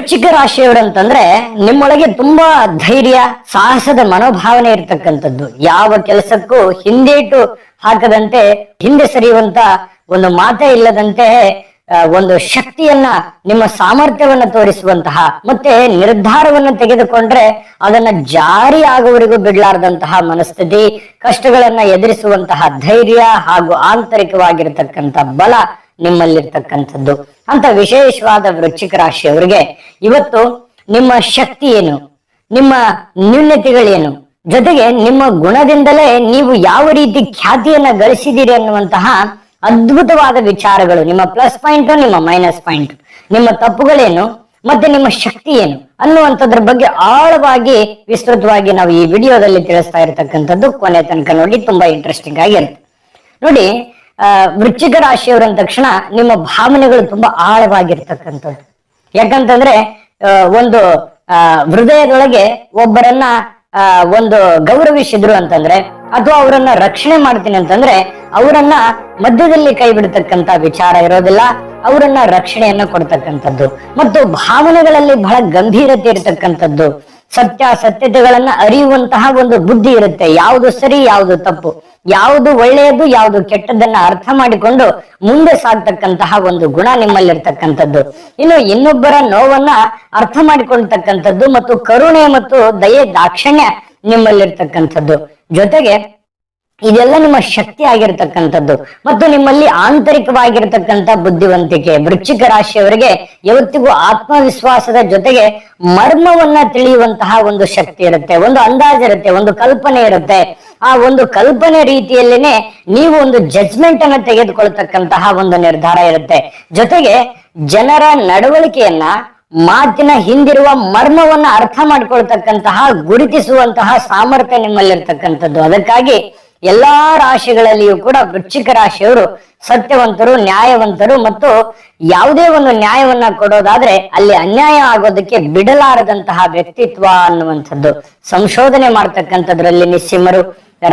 ವೃಶ್ಚಿಕ ರಾಶಿಯವರಂತಂದ್ರೆ ನಿಮ್ಮೊಳಗೆ ತುಂಬಾ ಧೈರ್ಯ, ಸಾಹಸದ ಮನೋಭಾವನೆ ಇರ್ತಕ್ಕಂಥದ್ದು. ಯಾವ ಕೆಲಸಕ್ಕೂ ಹಿಂದೇಟು ಹಾಕದಂತೆ, ಹಿಂದೆ ಸರಿಯುವಂತ ಒಂದು ಮಾತೇ ಇಲ್ಲದಂತೆ ಒಂದು ಶಕ್ತಿಯನ್ನ, ನಿಮ್ಮ ಸಾಮರ್ಥ್ಯವನ್ನ ತೋರಿಸುವಂತಹ, ಮತ್ತೆ ನಿರ್ಧಾರವನ್ನ ತೆಗೆದುಕೊಂಡ್ರೆ ಅದನ್ನ ಜಾರಿ ಆಗುವವರೆಗೂ ಬಿಡ್ಲಾರ್ದಂತಹ ಮನಸ್ಥಿತಿ, ಕಷ್ಟಗಳನ್ನ ಎದುರಿಸುವಂತಹ ಧೈರ್ಯ ಹಾಗೂ ಆಂತರಿಕವಾಗಿರತಕ್ಕಂತ ಬಲ ನಿಮ್ಮಲ್ಲಿರ್ತಕ್ಕಂಥದ್ದು. ಅಂತ ವಿಶೇಷವಾದ ವೃಶ್ಚಿಕ ರಾಶಿಯವರಿಗೆ ಇವತ್ತು ನಿಮ್ಮ ಶಕ್ತಿ ಏನು? ನಿಮ್ಮ ನ್ಯೂನ್ಯತೆಗಳೇನು ಜೊತೆಗೆ ನಿಮ್ಮ ಗುಣದಿಂದಲೇ ನೀವು ಯಾವ ರೀತಿ ಖ್ಯಾತಿಯನ್ನ ಗಳಿಸಿದ್ದೀರಿ ಅನ್ನುವಂತಹ ಅದ್ಭುತವಾದ ವಿಚಾರಗಳು. ನಿಮ್ಮ ಪ್ಲಸ್ ಪಾಯಿಂಟ್ ನಿಮ್ಮ ಮೈನಸ್ ಪಾಯಿಂಟ್ ನಿಮ್ಮ ತಪ್ಪುಗಳೇನು? ಮತ್ತೆ ನಿಮ್ಮ ಶಕ್ತಿ ಏನು? ಅನ್ನುವಂಥದ್ರ ಬಗ್ಗೆ ಆಳವಾಗಿ, ವಿಸ್ತೃತವಾಗಿ ನಾವು ಈ ವಿಡಿಯೋದಲ್ಲಿ ತಿಳಿಸ್ತಾ ಇರತಕ್ಕಂಥದ್ದು ಕೊನೆ ತನಕ ನೋಡಿ, ತುಂಬಾ ಇಂಟ್ರೆಸ್ಟಿಂಗ್ ಆಗಿರುತ್ತೆ ನೋಡಿ ವೃಶ್ಚಿಕ ರಾಶಿಯವರು ಅಂದ ತಕ್ಷಣ ನಿಮ್ಮ ಭಾವನೆಗಳು ತುಂಬಾ ಆಳವಾಗಿರ್ತಕ್ಕಂಥದ್ದು. ಯಾಕಂತಂದ್ರೆ ಒಂದು ಹೃದಯದೊಳಗೆ ಒಬ್ಬರನ್ನ ಒಂದು ಗೌರವಿಸಿದ್ರು ಅಂತಂದ್ರೆ, ಅಥವಾ ಅವರನ್ನ ರಕ್ಷಣೆ ಮಾಡ್ತೀನಿ ಅಂತಂದ್ರೆ, ಅವರನ್ನ ಮಧ್ಯದಲ್ಲಿ ಕೈ ಬಿಡತಕ್ಕಂತ ವಿಚಾರ ಇರೋದಿಲ್ಲ, ಅವರನ್ನ ರಕ್ಷಣೆಯನ್ನ ಕೊಡ್ತಕ್ಕಂಥದ್ದು. ಮತ್ತು ಭಾವನೆಗಳಲ್ಲಿ ಬಹಳ ಗಂಭೀರತೆ ಇರತಕ್ಕಂಥದ್ದು. ಸತ್ಯಾಸತ್ಯತೆಗಳನ್ನ ಅರಿಯುವಂತಹ ಒಂದು ಬುದ್ಧಿ ಇರುತ್ತೆ. ಯಾವುದು ಸರಿ, ಯಾವುದು ತಪ್ಪು. ಯಾವುದು ಒಳ್ಳೆಯದು, ಯಾವುದು ಕೆಟ್ಟದ್ದನ್ನ ಅರ್ಥ ಮಾಡಿಕೊಂಡು ಮುಂದೆ ಸಾಗ್ತಕ್ಕಂತಹ ಒಂದು ಗುಣ ನಿಮ್ಮಲ್ಲಿರ್ತಕ್ಕಂಥದ್ದು. ಇನ್ನು ಇನ್ನೊಬ್ಬರ ನೋವನ್ನ ಅರ್ಥ ಮಾಡಿಕೊಳ್ತಕ್ಕಂಥದ್ದು ಮತ್ತು ಕರುಣೆ ಮತ್ತು ದಯೆ, ದಾಕ್ಷಣ್ಯ ನಿಮ್ಮಲ್ಲಿರ್ತಕ್ಕಂಥದ್ದು. ಜೊತೆಗೆ ಇದೆಲ್ಲ ನಿಮ್ಮ ಶಕ್ತಿ ಆಗಿರತಕ್ಕಂಥದ್ದು ಮತ್ತು ನಿಮ್ಮಲ್ಲಿ ಆಂತರಿಕವಾಗಿರತಕ್ಕಂತ ಬುದ್ಧಿವಂತಿಕೆ. ವೃಶ್ಚಿಕ ರಾಶಿಯವರಿಗೆ ಯಾವತ್ತಿಗೂ ಆತ್ಮವಿಶ್ವಾಸದ ಜೊತೆಗೆ ಮರ್ಮವನ್ನ ತಿಳಿಯುವಂತಹ ಒಂದು ಶಕ್ತಿ ಇರುತ್ತೆ. ಒಂದು ಅಂದಾಜು ಇರುತ್ತೆ, ಒಂದು ಕಲ್ಪನೆ ಇರುತ್ತೆ. ಆ ಒಂದು ಕಲ್ಪನೆ ರೀತಿಯಲ್ಲೇನೆ ನೀವು ಒಂದು ಜಜ್ಮೆಂಟ್ ಅನ್ನ ತೆಗೆದುಕೊಳ್ತಕ್ಕಂತಹ ಒಂದು ನಿರ್ಧಾರ ಇರುತ್ತೆ. ಜೊತೆಗೆ ಜನರ ನಡವಳಿಕೆಯನ್ನ, ಮಾತಿನ ಹಿಂದಿರುವ ಮರ್ಮವನ್ನ ಅರ್ಥ ಮಾಡ್ಕೊಳ್ತಕ್ಕಂತಹ, ಗುರುತಿಸುವಂತಹ ಸಾಮರ್ಥ್ಯ ನಿಮ್ಮಲ್ಲಿರ್ತಕ್ಕಂಥದ್ದು. ಅದಕ್ಕಾಗಿ ಎಲ್ಲಾ ರಾಶಿಗಳಲ್ಲಿಯೂ ಕೂಡ ವೃಶ್ಚಿಕ ರಾಶಿಯವರು ಸತ್ಯವಂತರು, ನ್ಯಾಯವಂತರು ಮತ್ತು ಯಾವುದೇ ಒಂದು ನ್ಯಾಯವನ್ನ ಕೊಡೋದಾದ್ರೆ ಅಲ್ಲಿ ಅನ್ಯಾಯ ಆಗೋದಕ್ಕೆ ಬಿಡಲಾರದಂತಹ ವ್ಯಕ್ತಿತ್ವ ಅನ್ನುವಂಥದ್ದು. ಸಂಶೋಧನೆ ಮಾಡ್ತಕ್ಕಂಥದ್ರಲ್ಲಿ ನಿಸ್ಸಿಮರು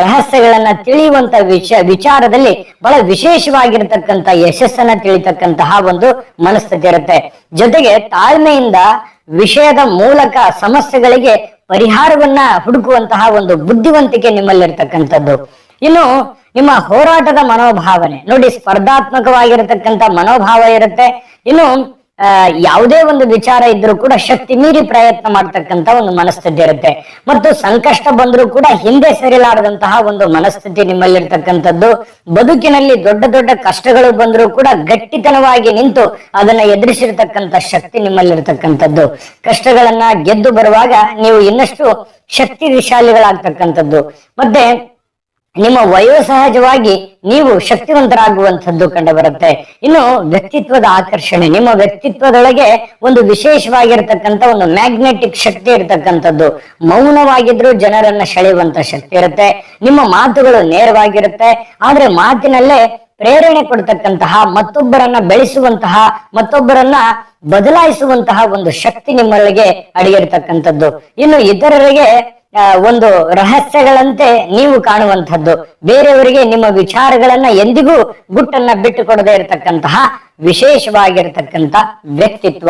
ರಹಸ್ಯಗಳನ್ನ ತಿಳಿಯುವಂತ ವಿಷ, ವಿಚಾರದಲ್ಲಿ ಬಹಳ ವಿಶೇಷವಾಗಿರ್ತಕ್ಕಂಥ ಯಶಸ್ಸನ್ನ ತಿಳಿತಕ್ಕಂತಹ ಒಂದು ಮನಸ್ಥಿತಿ ಇರುತ್ತೆ. ಜೊತೆಗೆ ತಾಳ್ಮೆಯಿಂದ ವಿಷಯದ ಮೂಲಕ ಸಮಸ್ಯೆಗಳಿಗೆ ಪರಿಹಾರವನ್ನ ಹುಡುಕುವಂತಹ ಒಂದು ಬುದ್ಧಿವಂತಿಕೆ ನಿಮ್ಮಲ್ಲಿರ್ತಕ್ಕಂಥದ್ದು. ಇನ್ನು ನಿಮ್ಮ ಹೋರಾಟದ ಮನೋಭಾವನೆ. ನೋಡಿ ಸ್ಪರ್ಧಾತ್ಮಕವಾಗಿರತಕ್ಕಂತ ಮನೋಭಾವ ಇರುತ್ತೆ. ಇನ್ನು ಯಾವುದೇ ಒಂದು ವಿಚಾರ ಇದ್ರೂ ಕೂಡ ಶಕ್ತಿ ಮೀರಿ ಪ್ರಯತ್ನ ಮಾಡ್ತಕ್ಕಂತ ಒಂದು ಮನಸ್ಥಿತಿ ಇರುತ್ತೆ. ಮತ್ತು ಸಂಕಷ್ಟ ಬಂದರೂ ಕೂಡ ಹಿಂದೆ ಸರಿಲಾರದಂತಹ ಒಂದು ಮನಸ್ಥಿತಿ ನಿಮ್ಮಲ್ಲಿರ್ತಕ್ಕಂಥದ್ದು. ಬದುಕಿನಲ್ಲಿ ದೊಡ್ಡ ದೊಡ್ಡ ಕಷ್ಟಗಳು ಬಂದರೂ ಕೂಡ ಗಟ್ಟಿತನವಾಗಿ ನಿಂತು ಅದನ್ನ ಎದುರಿಸಿರ್ತಕ್ಕಂಥ ಶಕ್ತಿ ನಿಮ್ಮಲ್ಲಿರ್ತಕ್ಕಂಥದ್ದು. ಕಷ್ಟಗಳನ್ನ ಗೆದ್ದು ಬರುವಾಗ ನೀವು ಇನ್ನಷ್ಟು ಶಕ್ತಿ ವಿಶಾಲಿಗಳಾಗ್ತಕ್ಕಂಥದ್ದು ಮತ್ತೆ ನಿಮ್ಮ ವಯೋ ಸಹಜವಾಗಿ ನೀವು ಶಕ್ತಿವಂತರಾಗುವಂಥದ್ದು ಕಂಡು ಬರುತ್ತೆ ಇನ್ನು ವ್ಯಕ್ತಿತ್ವದ ಆಕರ್ಷಣೆ, ನಿಮ್ಮ ವ್ಯಕ್ತಿತ್ವದೊಳಗೆ ಒಂದು ವಿಶೇಷವಾಗಿರ್ತಕ್ಕಂಥ ಒಂದು ಮ್ಯಾಗ್ನೆಟಿಕ್ ಶಕ್ತಿ ಇರತಕ್ಕಂಥದ್ದು. ಮೌನವಾಗಿದ್ರೂ ಜನರನ್ನ ಸೆಳೆಯುವಂತ ಶಕ್ತಿ ಇರುತ್ತೆ. ನಿಮ್ಮ ಮಾತುಗಳು ನೇರವಾಗಿರುತ್ತೆ. ಆದ್ರೆ ಮಾತಿನಲ್ಲೇ ಪ್ರೇರಣೆ ಕೊಡ್ತಕ್ಕಂತಹ, ಮತ್ತೊಬ್ಬರನ್ನ ಬೆಳೆಸುವಂತಹ, ಮತ್ತೊಬ್ಬರನ್ನ ಬದಲಾಯಿಸುವಂತಹ ಒಂದು ಶಕ್ತಿ ನಿಮ್ಮೊಳಗೆ ಅಡಗಿರ್ತಕ್ಕಂಥದ್ದು. ಇನ್ನು ಇತರರಿಗೆ ಒಂದು ರಹಸ್ಯಗಳಂತೆ ನೀವು ಕಾಣುವಂಥದ್ದು. ಬೇರೆಯವರಿಗೆ ನಿಮ್ಮ ವಿಚಾರಗಳನ್ನ ಎಂದಿಗೂ ಗುಟ್ಟನ್ನ ಬಿಟ್ಟು ಕೊಡದೇ ಇರತಕ್ಕಂತಹ ವಿಶೇಷವಾಗಿರತಕ್ಕಂತ ವ್ಯಕ್ತಿತ್ವ.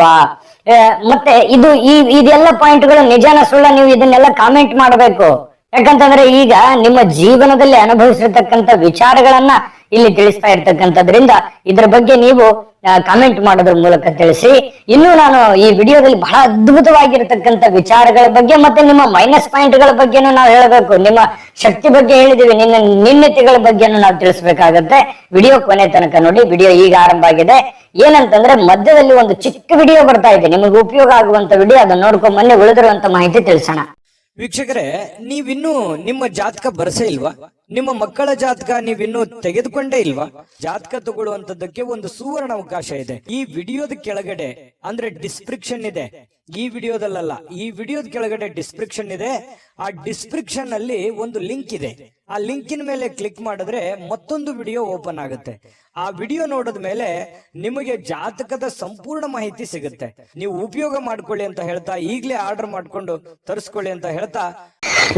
ಮತ್ತೆ ಇದು ಈ, ಇದೆಲ್ಲ ಪಾಯಿಂಟ್ಗಳು ನಿಜಾನ ಸುಳ್ಳ ನೀವು ಇದನ್ನೆಲ್ಲ ಕಾಮೆಂಟ್ ಮಾಡಬೇಕು. ಯಾಕಂತಂದ್ರೆ ಈಗ ನಿಮ್ಮ ಜೀವನದಲ್ಲಿ ಅನುಭವಿಸಿರ್ತಕ್ಕಂಥ ವಿಚಾರಗಳನ್ನ ಇಲ್ಲಿ ತಿಳಿಸ್ತಾ ಇರ್ತಕ್ಕಂಥದ್ರಿಂದ ಇದ್ರ ಬಗ್ಗೆ ನೀವು ಕಾಮೆಂಟ್ ಮಾಡೋದ್ರ ಮೂಲಕ ತಿಳಿಸಿ. ಇನ್ನು ನಾನು ಈ ವಿಡಿಯೋದಲ್ಲಿ ಬಹಳ ಅದ್ಭುತವಾಗಿರ್ತಕ್ಕಂಥ ವಿಚಾರಗಳ ಬಗ್ಗೆ ಮತ್ತೆ ನಿಮ್ಮ ಮೈನಸ್ ಪಾಯಿಂಟ್ಗಳ ಬಗ್ಗೆನೂ ನಾವು ಹೇಳಬೇಕು. ನಿಮ್ಮ ಶಕ್ತಿ ಬಗ್ಗೆ ಹೇಳಿದೀವಿ, ನಿನ್ನ ನ್ಯೂನ್ಯತೆಗಳ ಬಗ್ಗೆನೂ ನಾವು ತಿಳಿಸ್ಬೇಕಾಗತ್ತೆ. ವಿಡಿಯೋ ಕೊನೆ ತನಕ ನೋಡಿ, ವಿಡಿಯೋ ಈಗ ಆರಂಭ ಆಗಿದೆ. ಏನಂತಂದ್ರೆ ಮಧ್ಯದಲ್ಲಿ ಒಂದು ಚಿಕ್ಕ ವಿಡಿಯೋ ಬರ್ತಾ ಇದೆ. ನಿಮಗೆ ಉಪಯೋಗ ಆಗುವಂತ ವಿಡಿಯೋ, ಅದನ್ನ ನೋಡ್ಕೊಂಡ್ ಬನ್ನಿ ಉಳಿದಿರುವಂತ ಮಾಹಿತಿ ತಿಳಿಸೋಣ. ವೀಕ್ಷಕರೇ, ನೀವಿನ್ನೂ ನಿಮ್ಮ ಜಾತಕ ಬರಸೇ ಇಲ್ವಾ? ನಿಮ್ಮ ಮಕ್ಕಳ ಜಾತಕ ನೀವಿನ್ನೂ ತೆಗೆದುಕೊಂಡೇ ಇಲ್ವಾ? ಜಾತಕ ತಗೊಳ್ಳುವಂತದ್ದಕ್ಕೆ ಒಂದು ಸುವರ್ಣ ಅವಕಾಶ ಇದೆ. ಈ ವಿಡಿಯೋದ ಕೆಳಗಡೆ, ಅಂದ್ರೆ ಡಿಸ್ಕ್ರಿಪ್ಷನ್ ಇದೆ ಈ ವಿಡಿಯೋದಲ್ಲ ಈ ವಿಡಿಯೋದ ಕೆಳಗಡೆ ಡಿಸ್ಕ್ರಿಪ್ಷನ್ ಇದೆ. ಆ ಡಿಸ್ಕ್ರಿಪ್ಷನ್ ಅಲ್ಲಿ ಒಂದು ಲಿಂಕ್ ಇದೆ. ಆ ಲಿಂಕಿನ ಮೇಲೆ ಕ್ಲಿಕ್ ಮಾಡಿದ್ರೆ ಮತ್ತೊಂದು ವಿಡಿಯೋ ಓಪನ್ ಆಗುತ್ತೆ. ಆ ವಿಡಿಯೋ ನೋಡಿದ ಮೇಲೆ ನಿಮಗೆ ಜಾತಕದ ಸಂಪೂರ್ಣ ಮಾಹಿತಿ ಸಿಗುತ್ತೆ. ನೀವು ಉಪಯೋಗ ಮಾಡ್ಕೊಳ್ಳಿ ಅಂತ ಹೇಳ್ತಾ, ಈಗಲೇ ಆರ್ಡರ್ ಮಾಡ್ಕೊಂಡು ತರಿಸ್ಕೊಳ್ಳಿ ಅಂತ ಹೇಳ್ತಾ.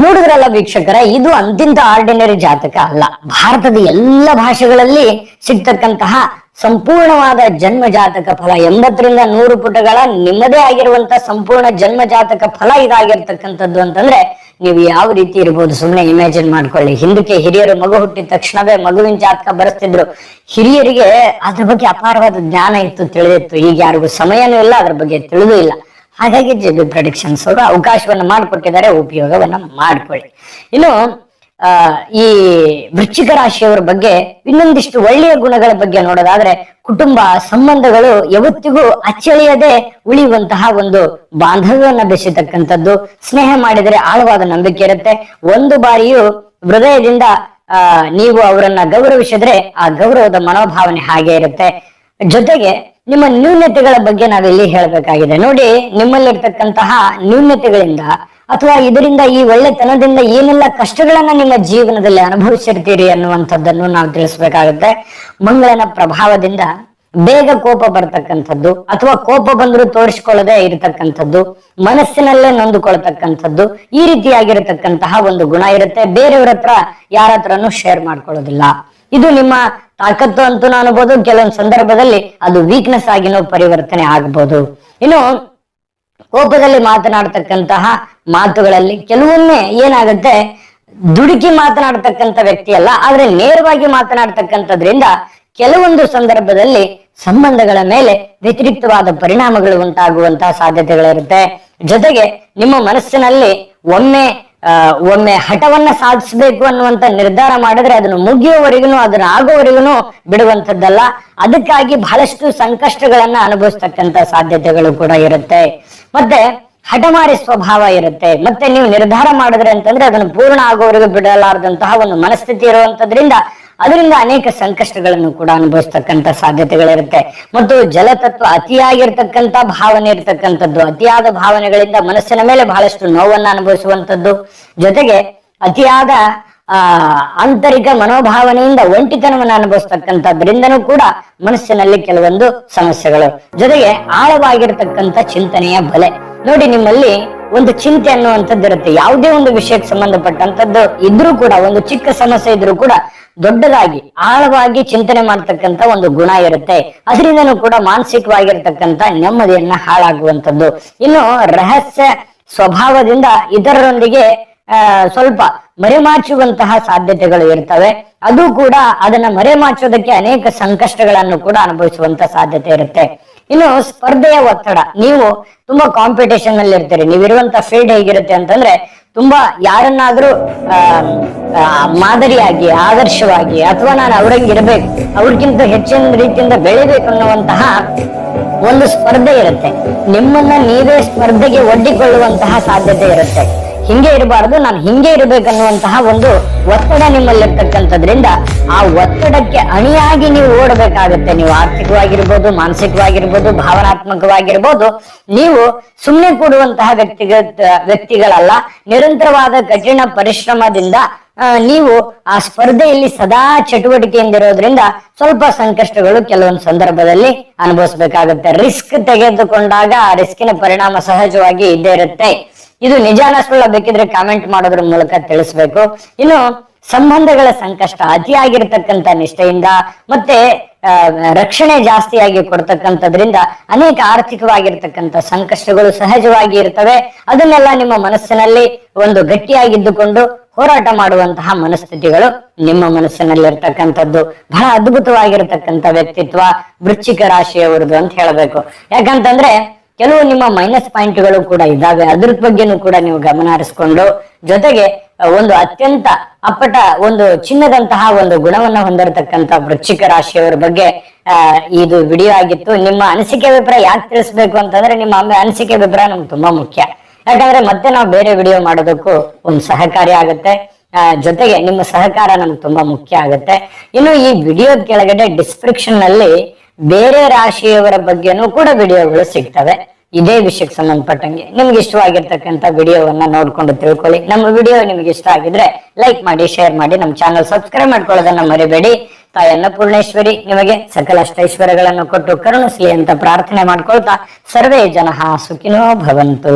ನೋಡಿದ್ರಲ್ಲ ವೀಕ್ಷಕರ, ಇದು ಅಂತಿಂತ ಆರ್ಡಿನರಿ ಜಾತಕ ಅಲ್ಲ. ಭಾರತದ ಎಲ್ಲ ಭಾಷೆಗಳಲ್ಲಿ ಸಿಗ್ತಕ್ಕಂತಹ ಸಂಪೂರ್ಣವಾದ ಜನ್ಮ ಜಾತಕ ಫಲ. ಎಂಬತ್ತರಿಂದ ನೂರು ಪುಟಗಳ ನಿಮ್ಮದೇ ಆಗಿರುವಂತಹ ಸಂಪೂರ್ಣ ಜನ್ಮ ಜಾತಕ ಫಲ ಇದಾಗಿರ್ತಕ್ಕಂಥದ್ದು ಅಂತಂದ್ರೆ ನೀವು ಯಾವ ರೀತಿ ಇರ್ಬೋದು? ಸುಮ್ಮನೆ ಇಮ್ಯಾಜಿನ್ ಮಾಡ್ಕೊಳ್ಳಿ. ಹಿಂದಕ್ಕೆ ಹಿರಿಯರು ಮಗು ಹುಟ್ಟಿದ ತಕ್ಷಣವೇ ಮಗುವಿನ ಜಾತಕ ಬರೆಸ್ತಿದ್ರು. ಹಿರಿಯರಿಗೆ ಅದ್ರ ಬಗ್ಗೆ ಅಪಾರವಾದ ಜ್ಞಾನ ಇತ್ತು, ತಿಳಿದಿತ್ತು. ಈಗ ಯಾರಿಗೂ ಸಮಯನೂ ಇಲ್ಲ, ಅದ್ರ ಬಗ್ಗೆ ತಿಳಿದೂ ಇಲ್ಲ. ಹಾಗಾಗಿ ಜೆ ಬಿ ಪ್ರೊಡಿಕ್ಷನ್ಸ್ ಅವರು ಅವಕಾಶವನ್ನ ಮಾಡಿಕೊಟ್ಟಿದ್ದಾರೆ, ಉಪಯೋಗವನ್ನ ಮಾಡ್ಕೊಳ್ಳಿ. ಇನ್ನು ಈ ವೃಶ್ಚಿಕ ರಾಶಿಯವರ ಬಗ್ಗೆ ಇನ್ನೊಂದಿಷ್ಟು ಒಳ್ಳೆಯ ಗುಣಗಳ ಬಗ್ಗೆ ನೋಡೋದಾದ್ರೆ ಕುಟುಂಬ ಸಂಬಂಧಗಳು ಯಾವತ್ತಿಗೂ ಅಚ್ಚಳಿಯದೆ ಉಳಿಯುವಂತಹ ಒಂದು ಬಾಂಧವ್ಯವನ್ನ ಬೆಸೆತಕ್ಕಂಥದ್ದು. ಸ್ನೇಹ ಮಾಡಿದರೆ ಆಳವಾದ ನಂಬಿಕೆ ಇರುತ್ತೆ. ಒಂದು ಬಾರಿಯೂ ಹೃದಯದಿಂದ ನೀವು ಅವರನ್ನ ಗೌರವಿಸಿದ್ರೆ ಆ ಗೌರವದ ಮನೋಭಾವನೆ ಹಾಗೆ ಇರುತ್ತೆ. ಜೊತೆಗೆ ನಿಮ್ಮ ನ್ಯೂನತೆಗಳ ಬಗ್ಗೆ ನಾವಿಲ್ಲಿ ಹೇಳಬೇಕಾಗಿದೆ. ನೋಡಿ, ನಿಮ್ಮಲ್ಲಿರ್ತಕ್ಕಂತಹ ನ್ಯೂನತೆಗಳಿಂದ ಅಥವಾ ಇದರಿಂದ ಈ ಒಳ್ಳೆತನದಿಂದ ಏನೆಲ್ಲ ಕಷ್ಟಗಳನ್ನ ನಿಮ್ಮ ಜೀವನದಲ್ಲಿ ಅನುಭವಿಸಿರ್ತೀರಿ ಅನ್ನುವಂಥದ್ದನ್ನು ನಾವು ತಿಳಿಸ್ಬೇಕಾಗುತ್ತೆ. ಮಂಗಳನ ಪ್ರಭಾವದಿಂದ ಬೇಗ ಕೋಪ ಬರ್ತಕ್ಕಂಥದ್ದು ಅಥವಾ ಕೋಪ ಬಂದರೂ ತೋರಿಸ್ಕೊಳ್ಳದೆ ಇರತಕ್ಕಂಥದ್ದು, ಮನಸ್ಸಿನಲ್ಲೇ ನೊಂದುಕೊಳ್ತಕ್ಕಂಥದ್ದು, ಈ ರೀತಿಯಾಗಿರತಕ್ಕಂತಹ ಒಂದು ಗುಣ ಇರುತ್ತೆ. ಬೇರೆಯವ್ರ ಹತ್ರ ಯಾರ ಹತ್ರನೂ ಶೇರ್ ಮಾಡ್ಕೊಳ್ಳೋದಿಲ್ಲ. ಇದು ನಿಮ್ಮ ತಾಕತ್ತು ಅಂತೂ ಅನ್ಬೋದು, ಕೆಲವೊಂದು ಸಂದರ್ಭದಲ್ಲಿ ಅದು ವೀಕ್ನೆಸ್ ಆಗಿನೂ ಪರಿವರ್ತನೆ ಆಗಬಹುದು ಇನ್ನು ಕೋಪದಲ್ಲಿ ಮಾತನಾಡ್ತಕ್ಕಂತಹ ಮಾತುಗಳಲ್ಲಿ ಕೆಲವೊಮ್ಮೆ ಏನಾಗುತ್ತೆ ದುಡುಕಿ ಮಾತನಾಡ್ತಕ್ಕಂಥ ವ್ಯಕ್ತಿ ಅಲ್ಲ ಆದ್ರೆ ನೇರವಾಗಿ ಮಾತನಾಡ್ತಕ್ಕಂಥದ್ರಿಂದ ಕೆಲವೊಂದು ಸಂದರ್ಭದಲ್ಲಿ ಸಂಬಂಧಗಳ ಮೇಲೆ ವ್ಯತಿರಿಕ್ತವಾದ ಪರಿಣಾಮಗಳು ಉಂಟಾಗುವಂತಹ ಸಾಧ್ಯತೆಗಳಿರುತ್ತೆ. ಜೊತೆಗೆ ನಿಮ್ಮ ಮನಸ್ಸಿನಲ್ಲಿ ಒಮ್ಮೆ ಆ, ಒಮ್ಮೆ ಹಠವನ್ನ ಸಾಧಿಸಬೇಕು ಅನ್ನುವಂತ ನಿರ್ಧಾರ ಮಾಡಿದ್ರೆ ಅದನ್ನು ಮುಗಿಯುವವರೆಗೂ ಅದನ್ನ ಆಗುವವರೆಗೂ ಬಿಡುವಂಥದ್ದಲ್ಲ. ಅದಕ್ಕಾಗಿ ಬಹಳಷ್ಟು ಸಂಕಷ್ಟಗಳನ್ನ ಅನುಭವಿಸ್ತಕ್ಕಂತ ಸಾಧ್ಯತೆಗಳು ಕೂಡ ಇರುತ್ತೆ. ಮತ್ತೆ ಹಠಮಾರಿ ಸ್ವಭಾವ ಇರುತ್ತೆ. ಮತ್ತೆ ನೀವು ನಿರ್ಧಾರ ಮಾಡಿದ್ರೆ ಅಂತಂದ್ರೆ ಅದನ್ನು ಪೂರ್ಣ ಆಗೋವರೆಗೂ ಬಿಡಲಾರದಂತಹ ಒಂದು ಮನಸ್ಥಿತಿ ಇರುವಂತದ್ರಿಂದ ಅದರಿಂದ ಅನೇಕ ಸಂಕಷ್ಟಗಳನ್ನು ಕೂಡ ಅನುಭವಿಸ್ತಕ್ಕಂಥ ಸಾಧ್ಯತೆಗಳಿರುತ್ತೆ. ಮತ್ತು ಜಲತತ್ವ ಅತಿಯಾಗಿರ್ತಕ್ಕಂಥ ಭಾವನೆ ಇರ್ತಕ್ಕಂಥದ್ದು, ಅತಿಯಾದ ಭಾವನೆಗಳಿಂದ ಮನಸ್ಸಿನ ಮೇಲೆ ಬಹಳಷ್ಟು ನೋವನ್ನು ಅನುಭವಿಸುವಂತದ್ದು ಜೊತೆಗೆ ಅತಿಯಾದ, ಆ, ಆಂತರಿಕ ಮನೋಭಾವನೆಯಿಂದ ಒಂಟಿತನವನ್ನು ಅನುಭವಿಸ್ತಕ್ಕಂಥದ್ರಿಂದನೂ ಕೂಡ ಮನಸ್ಸಿನಲ್ಲಿ ಕೆಲವೊಂದು ಸಮಸ್ಯೆಗಳು. ಜೊತೆಗೆ ಆಳವಾಗಿರ್ತಕ್ಕಂಥ ಚಿಂತನೆಯ ಬಲೆ. ನೋಡಿ, ನಿಮ್ಮಲ್ಲಿ ಒಂದು ಚಿಂತೆ ಅನ್ನುವಂಥದ್ದು ಇರುತ್ತೆ ಯಾವುದೇ ಒಂದು ವಿಷಯಕ್ಕೆ ಸಂಬಂಧಪಟ್ಟಂತದ್ದು ಇದ್ರೂ ಕೂಡ, ಒಂದು ಚಿಕ್ಕ ಸಮಸ್ಯೆ ಇದ್ರೂ ಕೂಡ ದೊಡ್ಡದಾಗಿ, ಆಳವಾಗಿ ಚಿಂತನೆ ಮಾಡ್ತಕ್ಕಂತ ಒಂದು ಗುಣ ಇರುತ್ತೆ. ಅದರಿಂದನೂ ಕೂಡ ಮಾನಸಿಕವಾಗಿರ್ತಕ್ಕಂಥ ನೆಮ್ಮದಿಯನ್ನ ಹಾಳಾಗುವಂಥದ್ದು. ಇನ್ನು ರಹಸ್ಯ ಸ್ವಭಾವದಿಂದ ಇತರರೊಂದಿಗೆ ಸ್ವಲ್ಪ ಮರೆಮಾಚುವಂತಹ ಸಾಧ್ಯತೆಗಳು ಇರ್ತವೆ. ಅದು ಕೂಡ ಅದನ್ನ ಮರೆಮಾಚೋದಕ್ಕೆ ಅನೇಕ ಸಂಕಷ್ಟಗಳನ್ನು ಕೂಡ ಅನುಭವಿಸುವಂತ ಸಾಧ್ಯತೆ ಇರುತ್ತೆ. ಇನ್ನು ಸ್ಪರ್ಧೆಯ ಒತ್ತಡ. ನೀವು ತುಂಬಾ ಕಾಂಪಿಟೇಷನ್ ಅಲ್ಲಿ ಇರ್ತೀರಿ. ನೀವಿರುವಂತ ಫೀಲ್ಡ್ ಹೇಗಿರುತ್ತೆ ಅಂತಂದ್ರೆ ತುಂಬಾ ಯಾರನ್ನಾದ್ರೂ ಮಾದರಿಯಾಗಿ, ಆದರ್ಶವಾಗಿ ಅಥವಾ ನಾನು ಅವ್ರಂಗೆ ಇರಬೇಕು, ಅವ್ರಿಗಿಂತ ಹೆಚ್ಚಿನ ರೀತಿಯಿಂದ ಬೆಳಿಬೇಕು ಅನ್ನುವಂತಹ ಒಂದು ಸ್ಪರ್ಧೆ ಇರುತ್ತೆ. ನಿಮ್ಮನ್ನ ನೀವೇ ಸ್ಪರ್ಧೆಗೆ ಒಡ್ಡಿಕೊಳ್ಳುವಂತಹ ಸಾಧ್ಯತೆ ಇರುತ್ತೆ. ಹಿಂಗೆ ಇರಬಾರ್ದು, ನಾನು ಹಿಂಗೆ ಇರಬೇಕನ್ನುವಂತಹ ಒಂದು ಒತ್ತಡ ನಿಮ್ಮಲ್ಲಿರ್ತಕ್ಕಂಥದ್ರಿಂದ ಆ ಒತ್ತಡಕ್ಕೆ ಅಣಿಯಾಗಿ ನೀವು ಓಡಬೇಕಾಗುತ್ತೆ. ನೀವು ಆರ್ಥಿಕವಾಗಿರ್ಬೋದು, ಮಾನಸಿಕವಾಗಿರ್ಬೋದು, ಭಾವನಾತ್ಮಕವಾಗಿರ್ಬೋದು, ನೀವು ಸುಮ್ಮನೆ ಕೂಡುವಂತಹ ವ್ಯಕ್ತಿಗ, ವ್ಯಕ್ತಿಗಳಲ್ಲ, ನಿರಂತರವಾದ ಕಠಿಣ ಪರಿಶ್ರಮದಿಂದ ನೀವು ಆ ಸ್ಪರ್ಧೆಯಲ್ಲಿ ಸದಾ ಚಟುವಟಿಕೆಯಿಂದ ಇರೋದ್ರಿಂದ ಸ್ವಲ್ಪ ಸಂಕಷ್ಟಗಳು ಕೆಲವೊಂದು ಸಂದರ್ಭದಲ್ಲಿ ಅನುಭವಿಸ್ಬೇಕಾಗುತ್ತೆ. ರಿಸ್ಕ್ ತೆಗೆದುಕೊಂಡಾಗ ಆ ರಿಸ್ಕಿನ ಪರಿಣಾಮ ಸಹಜವಾಗಿ ಇದ್ದೇ ಇರುತ್ತೆ. ಇದು ನಿಜಾನ ಸುಳ್ಳ ಬೇಕಿದ್ರೆ ಕಾಮೆಂಟ್ ಮಾಡೋದ್ರ ಮೂಲಕ ತಿಳಿಸ್ಬೇಕು. ಇನ್ನು ಸಂಬಂಧಗಳ ಸಂಕಷ್ಟ, ಅತಿಯಾಗಿರ್ತಕ್ಕಂಥ ನಿಷ್ಠೆಯಿಂದ ಮತ್ತೆ ರಕ್ಷಣೆ ಜಾಸ್ತಿಯಾಗಿ ಕೊಡ್ತಕ್ಕಂಥದ್ರಿಂದ ಅನೇಕ ಆರ್ಥಿಕವಾಗಿರ್ತಕ್ಕಂಥ ಸಂಕಷ್ಟಗಳು ಸಹಜವಾಗಿ ಇರ್ತವೆ. ಅದನ್ನೆಲ್ಲ ನಿಮ್ಮ ಮನಸ್ಸಿನಲ್ಲಿ ಒಂದು ಗಟ್ಟಿಯಾಗಿದ್ದುಕೊಂಡು ಹೋರಾಟ ಮಾಡುವಂತಹ ಮನಸ್ಥಿತಿಗಳು ನಿಮ್ಮ ಮನಸ್ಸಿನಲ್ಲಿರ್ತಕ್ಕಂಥದ್ದು. ಬಹಳ ಅದ್ಭುತವಾಗಿರ್ತಕ್ಕಂಥ ವ್ಯಕ್ತಿತ್ವ ವೃಶ್ಚಿಕ ರಾಶಿಯವರದು ಅಂತ ಹೇಳಬೇಕು. ಯಾಕಂತಂದ್ರೆ ಕೆಲವು ನಿಮ್ಮ ಮೈನಸ್ ಪಾಯಿಂಟ್ಗಳು ಕೂಡ ಇದ್ದಾವೆ. ಅದ್ರ ಬಗ್ಗೆನೂ ಕೂಡ ನೀವು ಗಮನ ಹರಿಸ್ಕೊಂಡು ಜೊತೆಗೆ ಒಂದು ಅತ್ಯಂತ ಅಪ್ಪಟ ಒಂದು ಚಿನ್ನದಂತಹ ಒಂದು ಗುಣವನ್ನ ಹೊಂದಿರತಕ್ಕಂತ ವೃಶ್ಚಿಕ ರಾಶಿಯವರ ಬಗ್ಗೆ ಇದು ವಿಡಿಯೋ ಆಗಿತ್ತು. ನಿಮ್ಮ ಅನಿಸಿಕೆ ಅಭಿಪ್ರಾಯ ಯಾಕೆ ತಿಳಿಸ್ಬೇಕು ಅಂತಂದ್ರೆ, ನಿಮ್ಮ ಅನಿಸಿಕೆ ಅಭಿಪ್ರಾಯ ನಮ್ಗೆ ತುಂಬಾ ಮುಖ್ಯ. ಯಾಕಂದ್ರೆ ಮತ್ತೆ ನಾವು ಬೇರೆ ವಿಡಿಯೋ ಮಾಡೋದಕ್ಕೂ ಒಂದು ಸಹಕಾರಿ ಆಗುತ್ತೆ. ಜೊತೆಗೆ ನಿಮ್ಮ ಸಹಕಾರ ನಮ್ಗೆ ತುಂಬಾ ಮುಖ್ಯ ಆಗುತ್ತೆ. ಇನ್ನು ಈ ವಿಡಿಯೋ ಕೆಳಗಡೆ ಡಿಸ್ಕ್ರಿಪ್ಷನ್ನಲ್ಲಿ ಬೇರೆ ರಾಶಿಯವರ ಬಗ್ಗೆನೂ ಕೂಡ ವಿಡಿಯೋಗಳು ಸಿಗ್ತವೆ. ಇದೇ ವಿಷಯಕ್ಕೆ ಸಂಬಂಧಪಟ್ಟಂಗೆ ನಿಮ್ಗೆ ಇಷ್ಟವಾಗಿರ್ತಕ್ಕಂಥ ವಿಡಿಯೋವನ್ನ ನೋಡ್ಕೊಂಡು ತಿಳ್ಕೊಳ್ಳಿ. ನಮ್ಮ ವಿಡಿಯೋ ನಿಮ್ಗೆ ಇಷ್ಟ ಆಗಿದ್ರೆ ಲೈಕ್ ಮಾಡಿ, ಶೇರ್ ಮಾಡಿ, ನಮ್ಮ ಚಾನಲ್ ಸಬ್ಸ್ಕ್ರೈಬ್ ಮಾಡ್ಕೊಳ್ಳೋದನ್ನ ಮರಿಬೇಡಿ. ತಾಯಿ ಅನ್ನಪೂರ್ಣೇಶ್ವರಿ ನಿಮಗೆ ಸಕಲ ಅಷ್ಟೈಶ್ವರ್ಯಗಳನ್ನು ಕೊಟ್ಟು ಕರುಣಿಸಲಿ ಅಂತ ಪ್ರಾರ್ಥನೆ ಮಾಡ್ಕೊಳ್ತಾ ಸರ್ವೇ ಜನ ಸುಖಿನೋ ಭವಂತು.